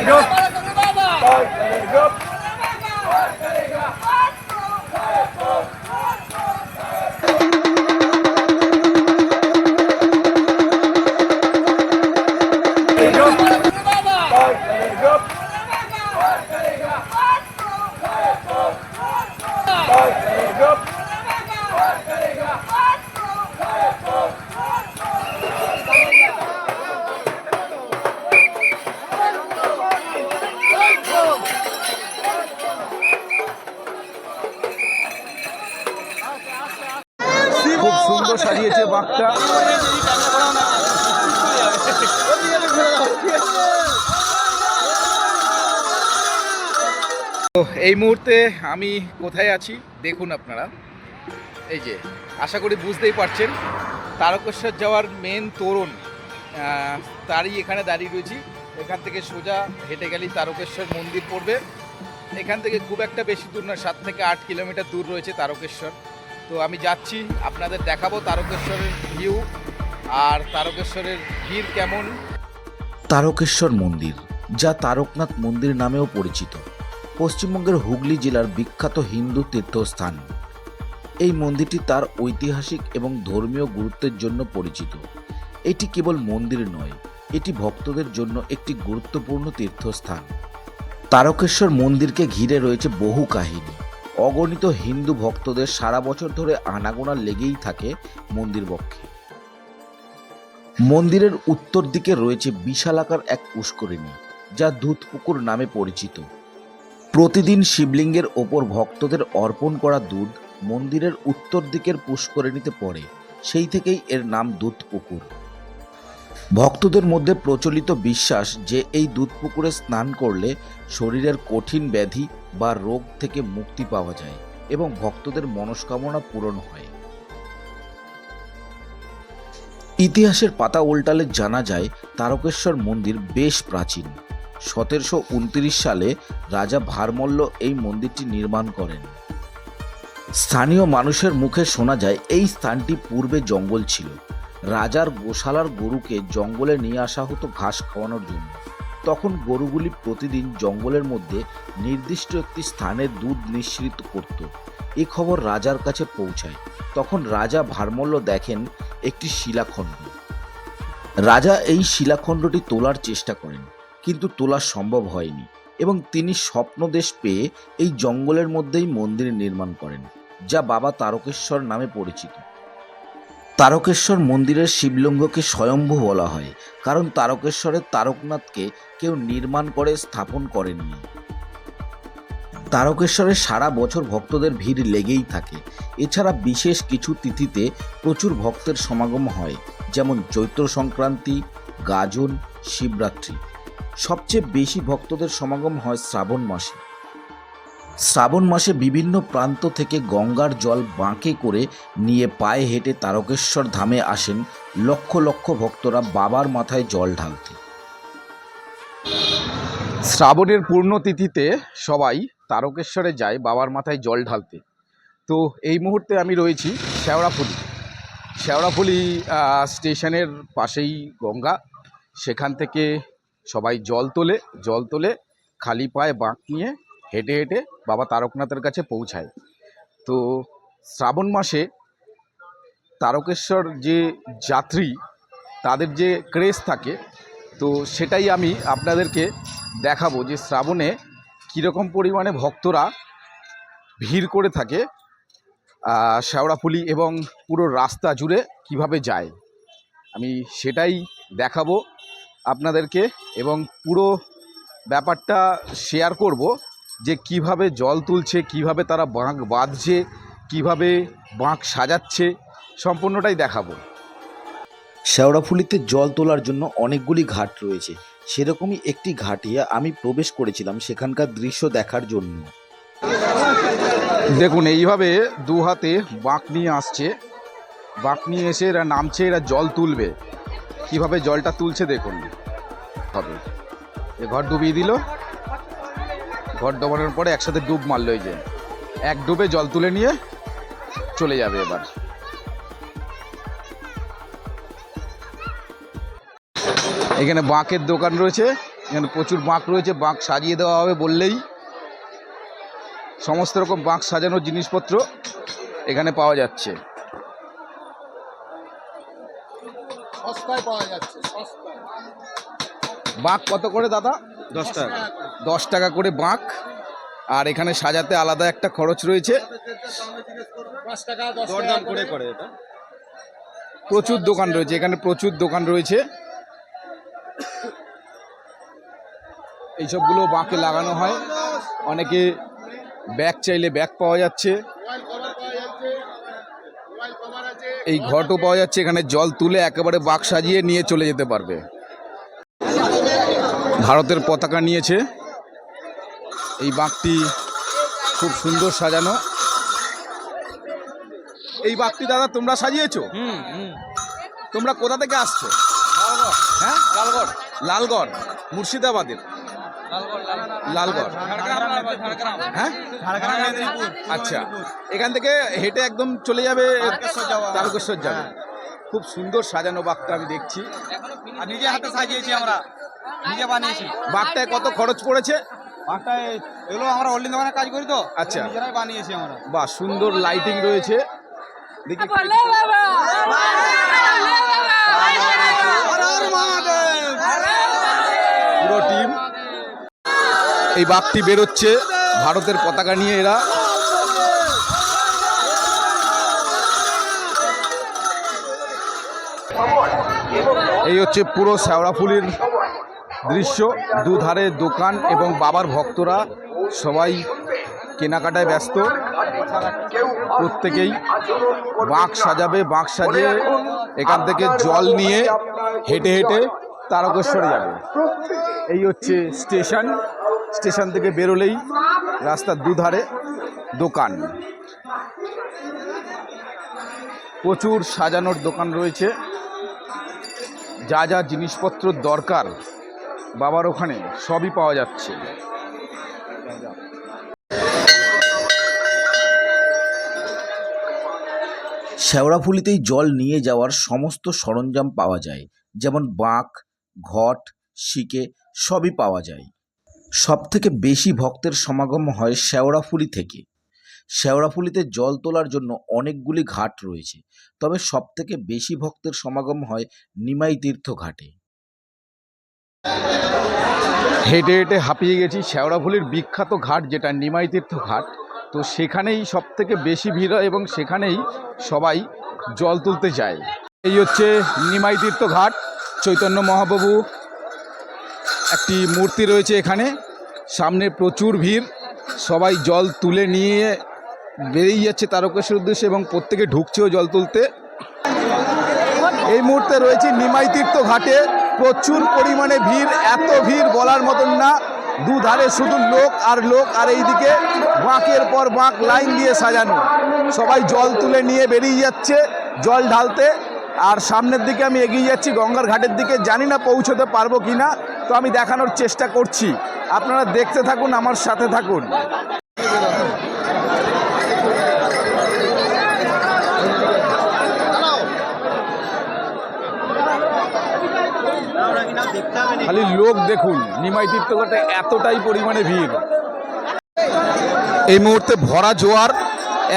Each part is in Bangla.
খুব এই মুহূর্তে আমি কোথায় আছি দেখুন আপনারা। এই যে, আশা করি বুঝতেই পারছেন, তারকেশ্বর যাওয়ার মেন তোরণ তারই এখানে দাঁড়িয়ে রয়েছি। এখান থেকে সোজা হেঁটে গেলেই তারকেশ্বর মন্দির পড়বে। এখান থেকে খুব একটা বেশি দূর না সাত থেকে আট কিলোমিটার দূর রয়েছে তারকেশ্বর। তো আমি যাচ্ছি, আপনাদের দেখাবো তারকেশ্বরের ভিউ আর তারকেশ্বরের ভিড় কেমন। তারকেশ্বর মন্দির, যা তারকনাথ মন্দির নামেও পরিচিত। পশ্চিমবঙ্গের হুগলি জেলার বিখ্যাত হিন্দু তীর্থস্থান। এই মন্দিরটি তার ঐতিহাসিক এবং ধর্মীয় গুরুত্বের জন্য পরিচিত। এটি কেবল মন্দির নয়, এটি ভক্তদের জন্য একটি গুরুত্বপূর্ণ তীর্থস্থান। তারকেশ্বর মন্দিরকে ঘিরে রয়েছে বহু কাহিনী। অগণিত হিন্দু ভক্তদের সারা বছর ধরে আনাগোনা লেগেই থাকে মন্দির বক্ষে। মন্দিরের উত্তর দিকে রয়েছে বিশালাকার এক পুষ্করিণী, যা দুধপুকুর নামে পরিচিত। প্রতিদিন শিবলিঙ্গের ওপর ভক্তদের অর্পণ করা দুধ মন্দিরের উত্তর দিকের পুষ্করিণীতে পড়ে, সেই থেকেই এর নাম দুধপুকুর। ভক্তদের মধ্যে প্রচলিত বিশ্বাস যে এই দুধপুকুরে স্নান করলে শরীরের কঠিন ব্যাধি বা রোগ থেকে মুক্তি পাওয়া যায় এবং ভক্তদের মনস্কামনা পূরণ হয়। ইতিহাসের পাতা উল্টালে জানা যায় তারকেশ্বর মন্দির বেশ প্রাচীন। সতেরোশো উনত্রিশ সালে রাজা ভারমল্ল এই মন্দিরটি নির্মাণ করেন। স্থানীয় মানুষের মুখে শোনা যায়, এই স্থানটি পূর্বে জঙ্গল ছিল। রাজার গোশালার গরুকে জঙ্গলে নিয়ে আসা হতো ঘাস খাওয়ানোর জন্য। তখন গরুগুলি প্রতিদিন জঙ্গলের মধ্যে নির্দিষ্ট একটি স্থানে দুধ নিঃসৃত করত। এ খবর রাজার কাছে পৌঁছায়। তখন রাজা ভারমল্ল দেখেন একটি শিলাখণ্ড। রাজা এই শিলাখণ্ডটি তোলার চেষ্টা করেন। কিন্তু তোলা সম্ভব হয়নি এবং তিনি স্বপ্নদেশ পেয়ে এই জঙ্গলের মধ্যেই মন্দির নির্মাণ করেন, যা বাবা তারকেশ্বর নামে পরিচিত। তারকেশ্বর মন্দিরের শিবলিঙ্গকে স্বয়ম্ভু বলা হয়, কারণ তারকেশ্বরের তারকনাথকে কেউ নির্মাণ করে স্থাপন করেননি। তারকেশ্বরে সারা বছর ভক্তদের ভিড় লেগেই থাকে। এছাড়া বিশেষ কিছু তিথিতে প্রচুর ভক্তের সমাগম হয়, যেমন চৈত্র সংক্রান্তি, গাজন, শিবরাত্রি। সবচেয়ে বেশি ভক্তদের সমাগম হয় শ্রাবণ মাসে। শ্রাবণ মাসে বিভিন্ন প্রান্ত থেকে গঙ্গার জল বাঁকে করে নিয়ে পায়ে হেঁটে তারকেশ্বর ধামে আসেন লক্ষ লক্ষ ভক্তরা বাবার মাথায় জল ঢালতে। শ্রাবণের পূর্ণতিথিতে সবাই তারকেশ্বরে যায় বাবার মাথায় জল ঢালতে। তো এই মুহূর্তে আমি রয়েছি শেওড়াফুলি শেওড়াফুলি স্টেশনের পাশেই গঙ্গা। সেখান থেকে সবাই জল তোলে জল তোলে খালি পায়ে বাঁক নিয়ে হেঁটে হেঁটে বাবা তারকনাথের কাছে পৌঁছায়। তো শ্রাবণ মাসে তারকেশ্বর যে যাত্রী তাদের যে ক্রেজ থাকে তো সেটাই আমি আপনাদেরকে দেখাবো যে শ্রাবণে কীরকম পরিমাণে ভক্তরা ভিড় করে থাকে আহ, শেওড়াফুলি এবং পুরো রাস্তা জুড়ে কীভাবে যায়। আমি সেটাই দেখাবো। আপনাদেরকে এবং পুরো ব্যাপারটা শেয়ার করব যে কীভাবে জল তুলছে কীভাবে তারা বাঁক বাঁধছে কীভাবে বাঁক সাজাচ্ছে সম্পূর্ণটাই দেখাবো। শেওড়াফুলিতে জল তোলার জন্য অনেকগুলি ঘাট রয়েছে। সেরকমই একটি ঘাটিয়ে আমি প্রবেশ করেছিলাম সেখানকার দৃশ্য দেখার জন্য। দেখুন এইভাবে দু হাতে বাঁক নিয়ে আসছে। বাঁক নিয়ে এসে এরা নামছে এরা জল তুলবে। কীভাবে জলটা তুলছে দেখুন। হবে। ঘর ডুবিয়ে দিল। ঘর ডোবানোর পরে একসাথে ডুব মারলো এই যে। এক ডুবে জল তুলে নিয়ে চলে যাবে এবার। এখানে বাঁকের দোকান রয়েছে। এখানে প্রচুর বাঁক রয়েছে। বাঁক সাজিয়ে দেওয়া হবে বললেই। সমস্ত রকম বাঁক সাজানোর জিনিসপত্র এখানে পাওয়া যাচ্ছে। সস্তায় পাওয়া যাচ্ছে সস্তায়। বাঁক কত করে দাদা? দশ টাকা দশ টাকা করে বাঁক। আর এখানে সাজাতে আলাদা একটা খরচ রয়েছে। পাঁচ টাকা দশ দরদাম করে করে এটা। প্রচুর দোকান রয়েছে এখানে প্রচুর দোকান রয়েছে। এইসবগুলো বাঁকে লাগানো হয়। অনেকে ব্যাগ চাইলে ব্যাগ পাওয়া যাচ্ছে মোবাইল কভার পাওয়া যাচ্ছে মোবাইল কভার আছে এই ঘটও পাওয়া যাচ্ছে এখানে জল তুলে একেবারে বাক সাজিয়ে নিয়ে চলে যেতে পারবে। ভারতের পতাকা নিয়েছে। এই বাঁকটি খুব সুন্দর সাজানো। এই বাঁকটি দাদা তোমরা সাজিয়েছো? হুম হুম। তোমরা কোথা থেকে আসছো? হ্যাঁ? লালগড়। লালগড় মুর্শিদাবাদের। লালগড়। হ্যাঁ? আচ্ছা। এখান থেকে হেঁটে একদম চলে যাবে তারকেশ্বর যাবে। খুব সুন্দর সাজানো বাঘটা আমি দেখছি। আর নিজে হাতে সাজিয়েছি আমরা। নিজে বানিয়েছি। বাঘটায় কত খরচ পড়েছে? বাঘটা এগুলো আমরা হোল্ডিং দোকানে কাজ করি তো। আচ্ছা। নিজেরাই বানিয়েছি আমরা। বা সুন্দর লাইটিং রয়েছে। দেখি পুরো টিম এই বাঘটি বেরোচ্ছে। ভারতের পতাকা নিয়ে এরা। এই হচ্ছে পুরো শ্যাওড়াফুলির দৃশ্য। দুধারে দোকান এবং বাবার ভক্তরা সবাই কেনাকাটায় ব্যস্ত। প্রত্যেকেই বাঁক সাজাবে, বাঁক সাজিয়ে এখান থেকে জল নিয়ে হেঁটে হেঁটে তারকেশ্বরে যাবে। এই হচ্ছে স্টেশন। স্টেশন থেকে বেরোলেই রাস্তার দুধারে দোকান। প্রচুর সাজানোর দোকান রয়েছে। যা যা জিনিসপত্র দরকার বাবার ওখানে সবই পাওয়া যাচ্ছে। শেওড়াফুলিতেই জল নিয়ে যাওয়ার সমস্ত সরঞ্জাম পাওয়া যায়। যেমন বাঁক, ঘট, শিকে সবই পাওয়া যায়। সব থেকে বেশি ভক্তের সমাগম হয় শেওড়াফুলি থেকে। শেওড়াফুলিতে জল তোলার জন্য অনেকগুলি ঘাট রয়েছে, তবে সব থেকে বেশি ভক্তের সমাগম হয় নিমাই তীর্থ ঘাটে। হেঁটে হেঁটে হাঁপিয়ে গেছি শেওড়াফুলির বিখ্যাত ঘাট যেটা নিমাই তীর্থ ঘাট। তো সেখানেই সব থেকে বেশি ভিড় হয় এবং সেখানেই সবাই জল তুলতে যায়। এই হচ্ছে নিমাই তীর্থ ঘাট, চৈতন্য মহাপ্রভু একটি মূর্তি রয়েছে এখানে। সামনে প্রচুর ভিড়। সবাই জল তুলে নিয়ে বেরিয়ে যাচ্ছে তারকেশ্বর উদ্দেশ্যে এবং প্রত্যেকে ঢুকছেও জল তুলতে। এই মুহূর্তে রয়েছে নিমাই তীর্থ ঘাটে। প্রচুর পরিমাণে ভিড়, এত ভিড় বলার মতন না। দুধারে শুধু লোক আর লোক আর এইদিকে বাঁকের পর বাঁক লাইন দিয়ে সাজানো। সবাই জল তুলে নিয়ে বেরিয়ে যাচ্ছে, জল ঢালতে। আর সামনের দিকে আমি এগিয়ে যাচ্ছি, গঙ্গার ঘাটের দিকে। জানি না পৌঁছতে পারব কি না তো আমি দেখানোর চেষ্টা করছি। আপনারা দেখতে থাকুন, আমার সাথে থাকুন। খালি লোক দেখুন, নিমাই তীর্থঘাটে এতটাই পরিমাণে ভিড়। এই মুহূর্তে ভরা জোয়ার,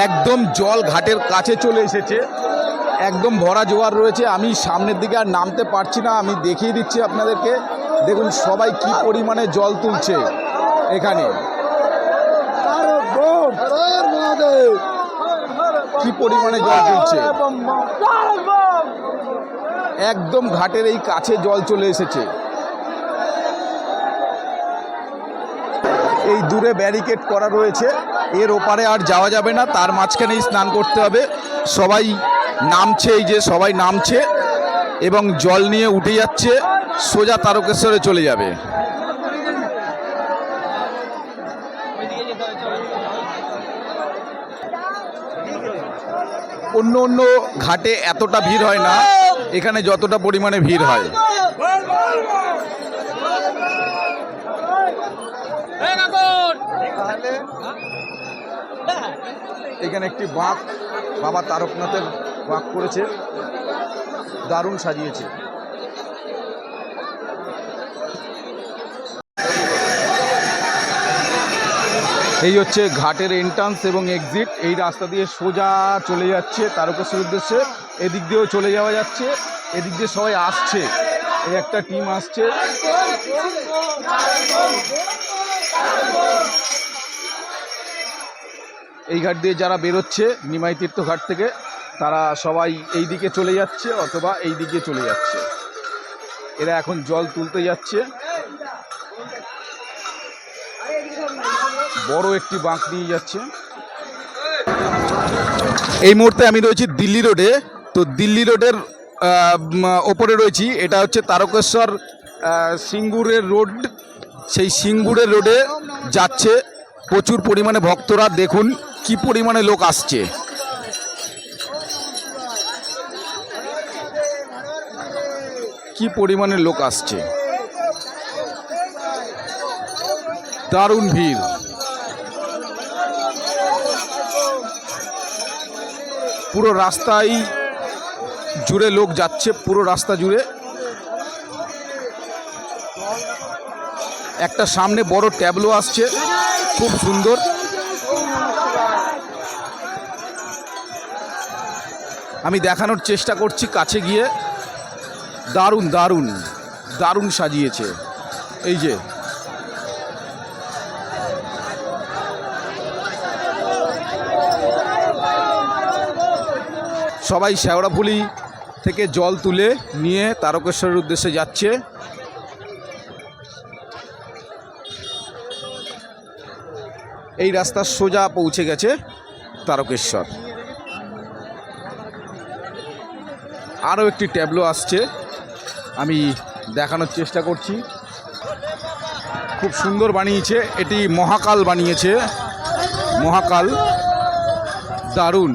একদম জল ঘাটের কাছে চলে এসেছে। একদম ভরা জোয়ার রয়েছে। আমি সামনের দিকে আর নামতে পারছি না, আমি দেখিয়ে দিচ্ছি আপনাদেরকে। দেখুন সবাই কি পরিমাণে জল তুলছে এখানে। কি পরিমাণে জল তুলছে। একদম ঘাটের এই কাছে জল চলে এসেছে। এই দূরে ব্যারিকেড করা রয়েছে। এর ওপারে আর যাওয়া যাবে না, তার মাঝখানেই স্নান করতে হবে। সবাই নামছে এই যে, সবাই নামছে এবং জল নিয়ে উঠে যাচ্ছে, সোজা তারকেশ্বরে চলে যাবে। অন্য অন্য ঘাটে এতটা ভিড় হয় না, এখানে যতটা পরিমাণে ভিড় হয়। এখানে একটি বাঁক বাবা তারকনাথের বাক করেছে, দারুণ সাজিয়েছে। এই হচ্ছে ঘাটের এন্ট্রান্স এবং এক্সিট এই রাস্তা দিয়ে সোজা চলে যাচ্ছে তারকেশ্বর উদ্দেশ্যে। এদিক দিয়েও চলে যাওয়া যাচ্ছে, এদিক দিয়ে সবাই আসছে। এই একটা টিম আসছে। এই ঘাট দিয়ে যারা বেরোচ্ছে, নিমাই তীর্থ ঘাট থেকে। তারা সবাই এই দিকে চলে যাচ্ছে অথবা এই দিকে চলে যাচ্ছে। এরা এখন জল তুলতে যাচ্ছে। বড় একটি বাঁক নিয়ে যাচ্ছে। এই মুহূর্তে আমি রয়েছি দিল্লি রোডে। তো দিল্লি রোডের ওপরে রয়েছি। এটা হচ্ছে তারকেশ্বর সিঙ্গুরের রোড। সেই সিঙ্গুরের রোডে যাচ্ছে প্রচুর পরিমাণে ভক্তরা। দেখুন কি পরিমাণে লোক আসছে। কি পরিমাণে লোক আসছে? দারুণ ভিড়। পুরো রাস্তায় জুড়ে লোক যাচ্ছে, পুরো রাস্তা জুড়ে। একটা সামনে বড় ট্যাবলো আসছে, খুব সুন্দর। আমি দেখানোর চেষ্টা করছি কাছে গিয়ে। দারুণ দারুণ দারুণ সাজিয়েছে। এই যে। সবাই শেওড়াফুলি থেকে জল তুলে নিয়ে তারকেশ্বরের উদ্দেশ্যে যাচ্ছে। এই রাস্তা সোজা পৌঁছে গেছে তারকেশ্বর। আরও একটি ট্যাবলো আসছে। আমি দেখানোর চেষ্টা করছি। খুব সুন্দর বানিয়েছে। এটি মহাকাল বানিয়েছে। মহাকাল দারুণ।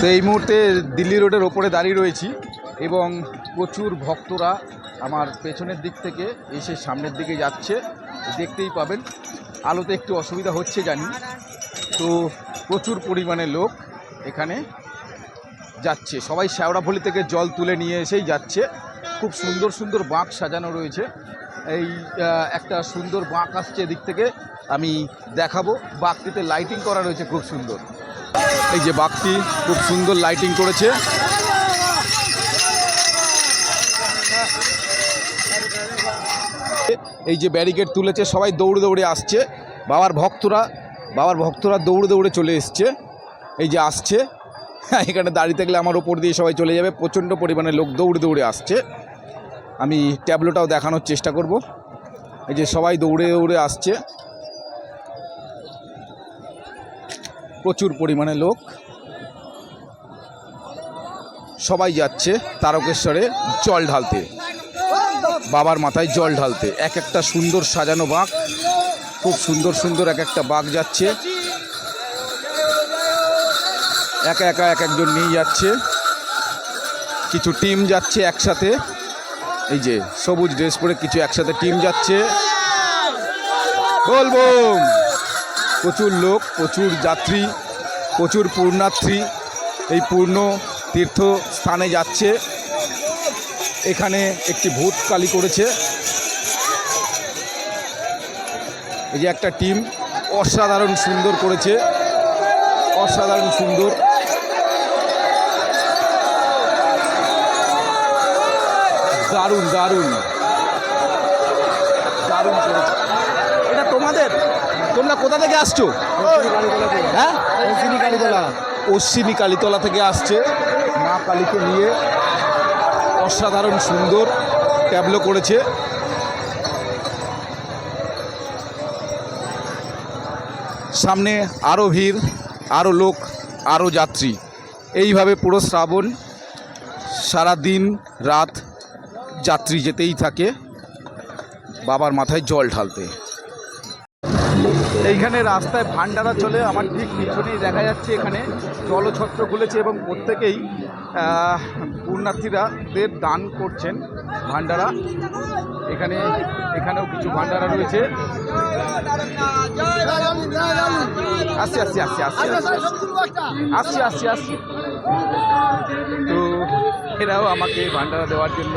তো এই মুহূর্তে দিল্লি রোডের ওপরে দাঁড়িয়ে রয়েছি এবং প্রচুর ভক্তরা আমার পেছনের দিক থেকে এসে সামনের দিকে যাচ্ছে। দেখতেই পাবেন, আলোতে একটু অসুবিধা হচ্ছে জানি। তো প্রচুর পরিমাণে লোক এখানে যাচ্ছে। সবাই শ্যাওড়াফলি থেকে জল তুলে নিয়ে এসেই যাচ্ছে। খুব সুন্দর সুন্দর বাঁক সাজানো রয়েছে। এই একটা সুন্দর বাঁক আসছে এদিক থেকে। আমি দেখাবো। বাঁকটিতে লাইটিং করা রয়েছে খুব সুন্দর। এই যে বাঘটি খুব সুন্দর লাইটিং করেছে। এই যে ব্যারিকেড তুলেছে, সবাই দৌড়ে দৌড়ে আসছে। বাবার ভক্তরা বাবার ভক্তরা দৌড়ে দৌড়ে চলে এসছে। এই যে আসছে। এখানে দাঁড়িয়ে থাকলে আমার ওপর দিয়ে সবাই চলে যাবে। প্রচণ্ড পরিমাণে লোক দৌড়ে দৌড়ে আসছে। আমি ট্যাবলোটাও দেখানোর চেষ্টা করব। এই যে সবাই দৌড়ে দৌড়ে আসছে। প্রচুর পরিমাণে লোক। সবাই যাচ্ছে তারকেশ্বরে জল ঢালতে। বাবার মাথায় জল ঢালতে। এক একটা সুন্দর সাজানো বাঘ খুব সুন্দর সুন্দর এক একটা বাঘ যাচ্ছে। একা একা এক একজন নিয়ে যাচ্ছে। কিছু টিম যাচ্ছে একসাথে। এই যে সবুজ ড্রেস পরে কিছু একসাথে টিম যাচ্ছে। বলব প্রচুর লোক, প্রচুর যাত্রী, প্রচুর পূর্ণার্থী। এই পূর্ণ তীর্থ স্থানে যাচ্ছে। এখানে একটি ভূত কালি করেছে। এই যে একটা টিম অসাধারণ সুন্দর করেছে। অসাধারণ সুন্দর। দারুণ দারুণ। দারুণ এটা তোমাদের? তোমরা কোথা থেকে আসছো? হ্যাঁ? কালীতলা অশ্বিনী কালীতলা থেকে আসছে। মা কালীকে নিয়ে অসাধারণ সুন্দর ট্যাবলো করেছে। সামনে আরও ভিড় আরও লোক আরও যাত্রী। এইভাবে পুরো শ্রাবণ সারা দিন রাত যাত্রী যেতেই থাকে। বাবার মাথায় জল ঢালতে। এইখানে রাস্তায় ভান্ডারা চলে। আমার ঠিক পিছনেই দেখা যাচ্ছে এখানে জলছত্র খুলেছে এবং প্রত্যেকেই পুণ্যার্থীরাদের দান করছেন ভান্ডারা এখানে, এখানেও কিছু ভান্ডারা রয়েছে। আসছি আসছি আসছি আসছি। আসছি আসছি আসছি। তো এরাও আমাকে ভান্ডারা দেওয়ার জন্য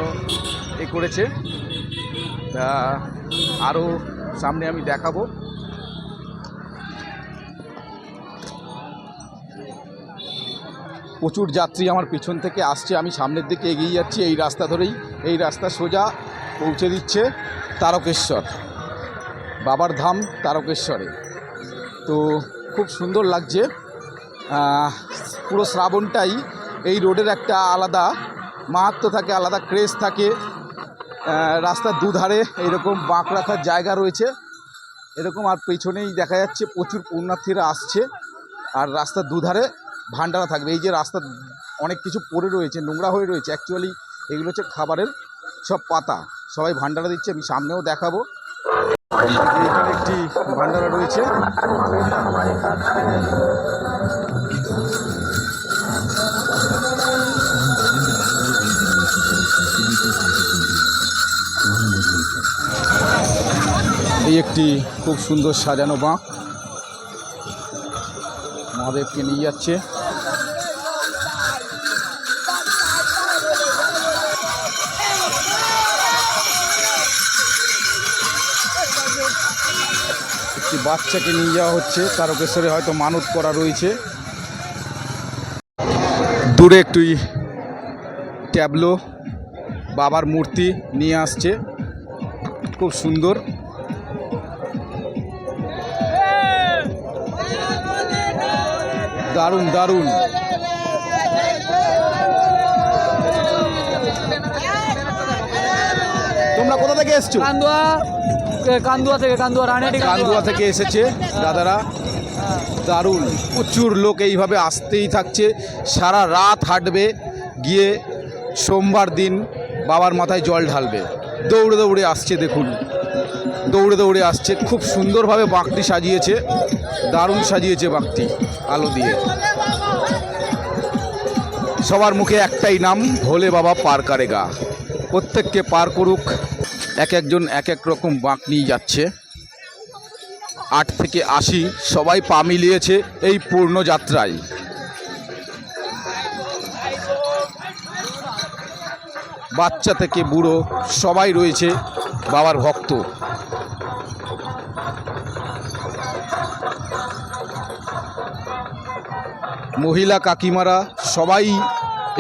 এ করেছে। তা আরও সামনে আমি দেখাবো। প্রচুর যাত্রী আমার পিছন থেকে আসছে, আমি সামনের দিকে এগিয়ে যাচ্ছি, এই রাস্তা ধরেই, এই রাস্তা সোজা পৌঁছে দিচ্ছে তারকেশ্বর, বাবার ধাম তারকেশ্বরে। তো খুব সুন্দর লাগছে। পুরো শ্রাবণটাই এই রোডের একটা আলাদা মাহাত্ম থাকে, আলাদা ক্রেজ থাকে। রাস্তার দুধারে এরকম বাঁক রাখার জায়গা রয়েছে। এরকম আর পেছনেই দেখা যাচ্ছে প্রচুর পুণ্যার্থীরা আসছে আর রাস্তার দুধারে ভান্ডারা থাকবে। এই যে রাস্তা অনেক কিছু পড়ে রয়েছে, নোংরা হয়ে রয়েছে। অ্যাকচুয়ালি এগুলো হচ্ছে খাবারের সব পাতা। সবাই ভান্ডারা দিচ্ছে, আমি সামনেও দেখাবো। এখানে একটি ভান্ডারা রয়েছে। একটি খুব সুন্দর সাজানো বাঁক মহাদেবকে নিয়ে যাচ্ছে। একটি বাচ্চাকে নিয়ে যাওয়া হচ্ছে, তারকেশ্বরে হয়তো মানত করা রয়েছে। দূরে একটি ট্যাবলো বাবার মূর্তি নিয়ে আসছে, খুব সুন্দর। দারুণ দারুণ। তোমরা কোথা থেকে এসছো? কান্দুয়া কান্দুয়া থেকে কান্দুয়া রানাটি কান্দুয়া থেকে এসেছে দাদারা। দারুণ প্রচুর লোক এইভাবে আসতেই থাকছে। সারা রাত হাঁটবে গিয়ে সোমবার দিন বাবার মাথায় জল ঢালবে। দৌড়ে দৌড়ে আসছে দেখুন। দৌড়ে দৌড়ে আসছে খুব সুন্দরভাবে বাঁকটি সাজিয়েছে। দারুণ সাজিয়েছে বাঁকটি আলো দিয়ে। সবার মুখে একটাই নাম, ভোলে বাবা পার কারেগা প্রত্যেককে পার করুক, এক একজন এক এক রকম বাঁক নিয়ে যাচ্ছে। আট থেকে আশি সবাই পা মিলিয়েছে এই পূর্ণ যাত্রায়। বাচ্চা থেকে বুড়ো সবাই রয়েছে বাবার ভক্ত। মহিলা কাকিমারা সবাই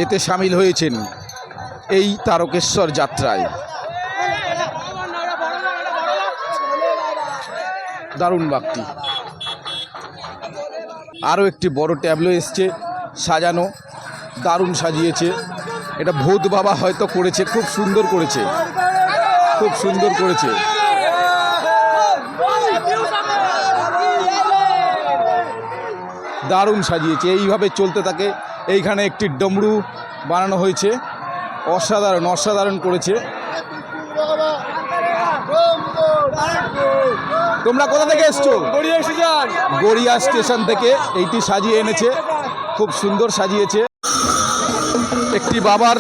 এতে সামিল হয়েছেন এই তারকেশ্বর যাত্রায়। দারুণ বাক্তি আরও একটি বড় ট্যাবলো এসছে, সাজানো, দারুণ সাজিয়েছে। এটা ভূত বাবা হয়তো করেছে, খুব সুন্দর করেছে। খুব সুন্দর করেছে। দারুণ সাজিয়েছে। এইভাবে চলতে থাকে। এইখানে একটি ডমরু বানানো হয়েছে। অসাধারণ অসাধারণ করেছে। তোমরা কোথা থেকে এসছো? গড়িয়া স্টেশন। থেকে এইটি সাজিয়ে এনেছে। খুব সুন্দর সাজিয়েছে। একটি বাবার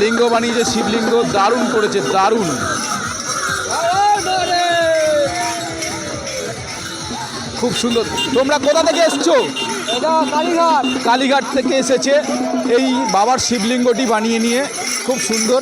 লিঙ্গ বানিয়েছে শিবলিঙ্গ। দারুণ করেছে দারুণ। খুব সুন্দর। তোমরা কোথা থেকে এসছো? কালীঘাট। কালীঘাট থেকে এসেছে এই বাবার শিবলিঙ্গটি বানিয়ে নিয়ে। খুব সুন্দর।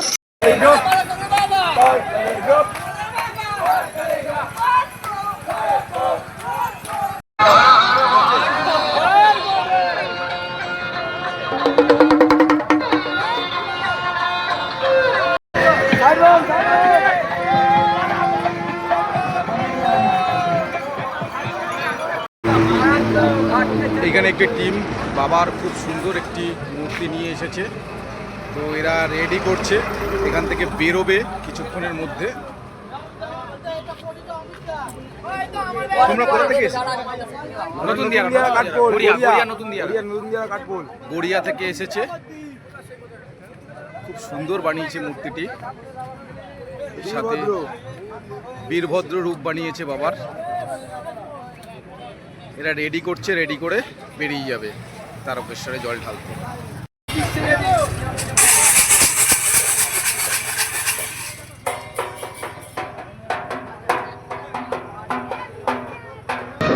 একটি টিম বাবার খুব সুন্দর একটি মূর্তি নিয়ে এসেছে। তো এরা রেডি করছে এখান থেকে বেরোবে কিছুক্ষণের মধ্যে। তোমরা কোথা থেকে নতুন দিয়া গড়িয়া গড়িয়া নতুন দিয়া গড়িয়া থেকে এসেছে। খুব সুন্দর বানিয়েছে মূর্তিটি। সাথে বীরভদ্র রূপ বানিয়েছে বাবার। এরা রেডি করছে রেডি করে বেরিয়ে যাবে। তারকেশ্বরে জল ঢালতে।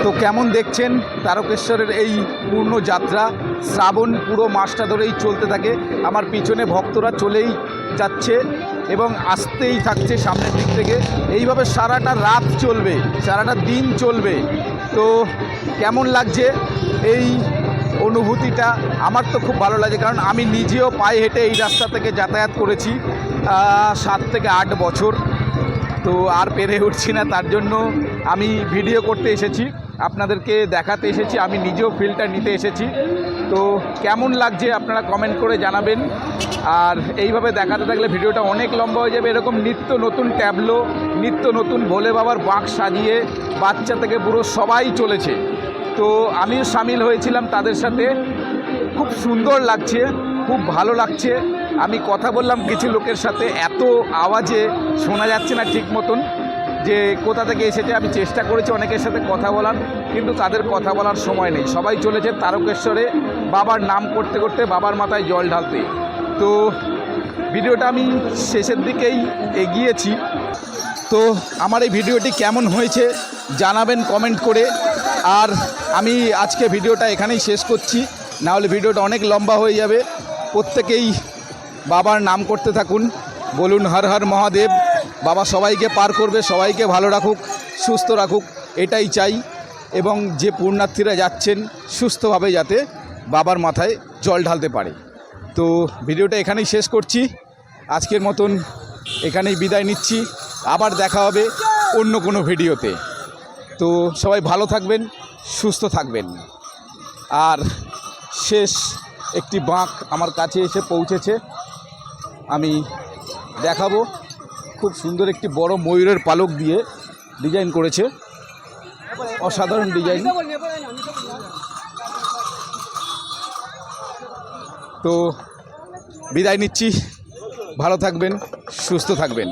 তো কেমন দেখছেন তারকেশ্বরের এই পূর্ণ যাত্রা? শ্রাবণ পুরো মাসটা ধরেই চলতে থাকে। আমার পিছনে ভক্তরা চলেই যাচ্ছে এবং আসতেই থাকছে সামনের দিক থেকে। এইভাবে সারাটা রাত চলবে, সারাটা দিন চলবে। তো কেমন লাগছে এই অনুভূতিটা? আমার তো খুব ভালো লাগে, কারণ আমি নিজেও পায়ে হেঁটে এই রাস্তা থেকে যাতায়াত করেছি সাত থেকে আট বছর। তো আর পেরে উঠছি না, তার জন্য আমি ভিডিও করতে এসেছি, আপনাদেরকে দেখাতে এসেছি, আমি নিজেও ফিলটা নিতে এসেছি। তো কেমন লাগছে আপনারা কমেন্ট করে জানাবেন। আর এইভাবে দেখাতে থাকলে ভিডিওটা অনেক লম্বা হয়ে যাবে, এরকম নিত্য নতুন ট্যাবলো, নিত্য নতুন ভোলে বাবার বাঁক সাজিয়ে বাচ্চা থেকে পুরো সবাই চলেছে। তো আমিও সামিল হয়েছিলাম তাদের সাথে। খুব সুন্দর লাগছে, খুব ভালো লাগছে। আমি কথা বললাম কিছু লোকের সাথে, এত আওয়াজে শোনা যাচ্ছে না ঠিক মতন যে কোথা থেকে এসেছে। আমি চেষ্টা করেছি অনেকের সাথে কথা বলার, কিন্তু তাদের কথা বলার সময় নেই। সবাই চলেছে তারকেশ্বরে, বাবার নাম করতে করতে বাবার মাথায় জল ঢালতে। তো ভিডিওটা আমি শেষের দিকেই এগিয়েছি। তো আমার এই ভিডিওটি কেমন হয়েছে জানাবেন কমেন্ট করে। আর আমি আজকে ভিডিওটা এখানেই শেষ করছি। না হলে ভিডিওটা অনেক লম্বা হয়ে যাবে। প্রত্যেকেই বাবার নাম করতে থাকুন। বলুন হর হর মহাদেব। বাবা সবাইকে পার করবে, সবাইকে ভালো রাখুক, সুস্থ রাখুক, এটাই চাই। এবং যে পুণ্যার্থীরা যাচ্ছেন সুস্থভাবে যাতে বাবার মাথায় জল ঢালতে পারে। তো ভিডিওটা এখানেই শেষ করছি। আজকের মতন এখানেই বিদায় নিচ্ছি। আবার দেখা হবে অন্য কোনো ভিডিওতে। তো সবাই ভালো থাকবেন, সুস্থ থাকবেন। আর শেষ একটি বাঁক আমার কাছে এসে পৌঁছেছে। আমি দেখাবো খুব সুন্দর একটি বড় ময়ূরের পালক দিয়ে ডিজাইন করেছে। অসাধারণ ডিজাইন। তো বিদায় নিচ্ছি। ভালো থাকবেন, সুস্থ থাকবেন।